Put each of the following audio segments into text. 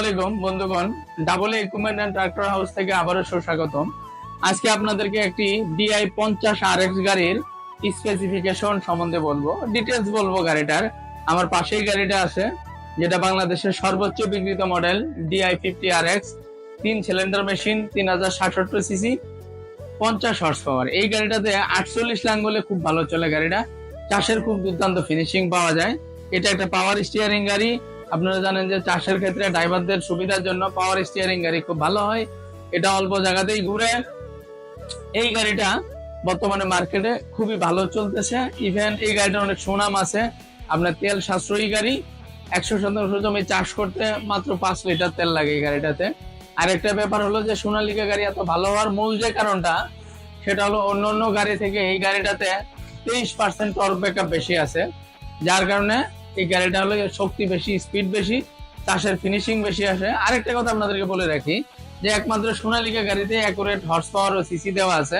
আলাইকুম double equipment and tractor house থেকে আবারও সুস্বাগতম। আজকে আপনাদেরকে একটি ডিআই পঞ্চাশ আর এক্স গাড়ির স্পেসিফিকেশন সম্বন্ধে বলব। ডিটেলস বলব গাড়িটার। আমার পাশেই গাড়িটা আছে, যেটা বাংলাদেশের সর্বোচ্চ বিক্রিত model DI fifty R X তিন সিলিন্ডার মেশিন তিন হাজার সাতষট্টি সিসি পঞ্চাশ হর্স পাওয়ার এই গাড়িটাতে আটচল্লিশ লাখ বলে খুব ভালো চলে গাড়িটা। চাষের খুব দুর্দান্ত ফিনিশিং পাওয়া যায়। এটা একটা পাওয়ার স্টিয়ারিং গাড়ি। আপনারা জানেন যে চাষের ক্ষেত্রে ড্রাইভারদের সুবিধার জন্য পাওয়ার স্টিয়ারিং গাড়ি খুব ভালো হয়। এটা অল্প জায়গাতেই ঘুরে। এই গাড়িটা বর্তমানে মার্কেটে খুবই ভালো চলতেছে। ইভেন এই গাড়িটা অনেক সুনাম আছে। আপনার তেল সাশ্রয়ী গাড়ি। একশো শতাংশ জমি চাষ করতে মাত্র পাঁচ লিটার তেল লাগে এই গাড়িটাতে। আরেকটা ব্যাপার হলো যে সোনালিকা গাড়ি এত ভালো হওয়ার মূল যে কারণটা, সেটা হলো অন্য অন্য গাড়ি থেকে এই গাড়িটাতে তেইশ পার্সেন্ট টর্ক ব্যাকআপ বেশি আছে। যার কারণে এই গাড়িটা হলো শক্তি বেশি স্পিড বেশি চাষের ফিনিশিং বেশি আসে। আরেকটা কথা আপনাদেরকে বলে রাখি, যে একমাত্র সোনালিকা গাড়িতে অ্যাকুরেট হর্স পাওয়ার ও সিসি দেওয়া আছে,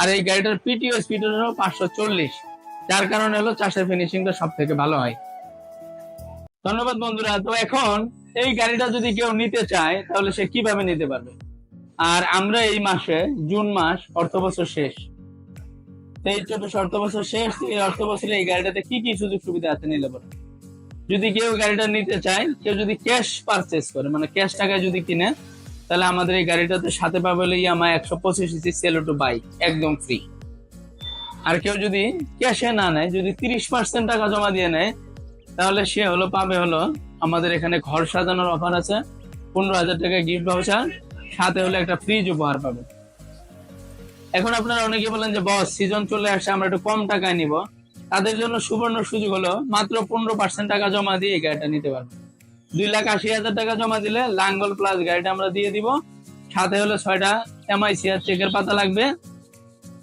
আর এই গাড়িটার পিটিও স্পিড হলো পাঁচশো চল্লিশ। যার কারণে হলো চাষের ফিনিশিংটা সব থেকে ভালো হয়। ধন্যবাদ বন্ধুরা, তো এখন এই গাড়িটা যদি কেউ নিতে চায়, তাহলে সে কীভাবে নিতে পারবে? আর আমরা এই মাসে, জুন মাস, অর্থ বছর শেষ। তেইশ চব্বিশ অর্থ বছর শেষ, এই অর্থ বছরে এই গাড়িটাতে কি কি সুযোগ সুবিধা আছে, নিলে পরে যদি কেউ গাড়িটা নিতে চায়, কেউ যদি ক্যাশ পারচেস করে মানে ক্যাশ টাকায় যদি কিনে, তাহলে আমাদের এই গাড়িটাতে সাথে পাবে হলো ইয়ামা একশো পঁচিশ ইঞ্চি সেলোটো বাইক একদম ফ্রি আর কেউ যদি ক্যাশে না নেয়, যদি তিরিশ পার্সেন্ট টাকা জমা দিয়ে নেয়, তাহলে সে হলো, পাবে হলো আমাদের এখানে ঘর সাজানোর অফার আছে, পনেরো হাজার টাকা গিফট ভাউচার সাথে হলো একটা ফ্রিজ উপহার পাবে। এখন আপনারা অনেকে বলেন যে, বস সিজন চলে আসে আমরা একটু কম টাকায় নিব। তাদের জন্য সুবর্ণ সুযোগ হলো মাত্র পনেরো পার্সেন্ট টাকা জমা দিয়ে এই গাড়িটা নিতে পারবে। দুই লাখ আশি হাজার টাকা জমা দিলে লাঙ্গল প্লাস গাড়িটা আমরা দিয়ে দিব। সাথে হলো ছয়টা এমআইসি আর চেকের পাতা লাগবে।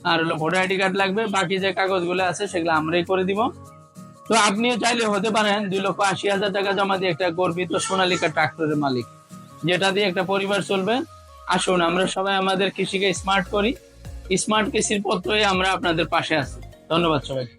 আর হলো ভোটার আইডি কার্ড লাগবে। বাকি যে কাগজগুলো আছে সেগুলো আমরাই করে দিব। তো আপনিও চাইলে হতে পারেন দুই লক্ষ আশি হাজার টাকা জমা দিয়ে একটা গর্বিত সোনালিকা ট্রাক্টরের মালিক, যেটা দিয়ে একটা পরিবার চলবে। আসুন, আমরা সবাই আমাদের কৃষিকে স্মার্ট করি। স্মার্ট কৃষির পত্রই আমরা আপনাদের পাশে আছি। ধন্যবাদ সবাইকে।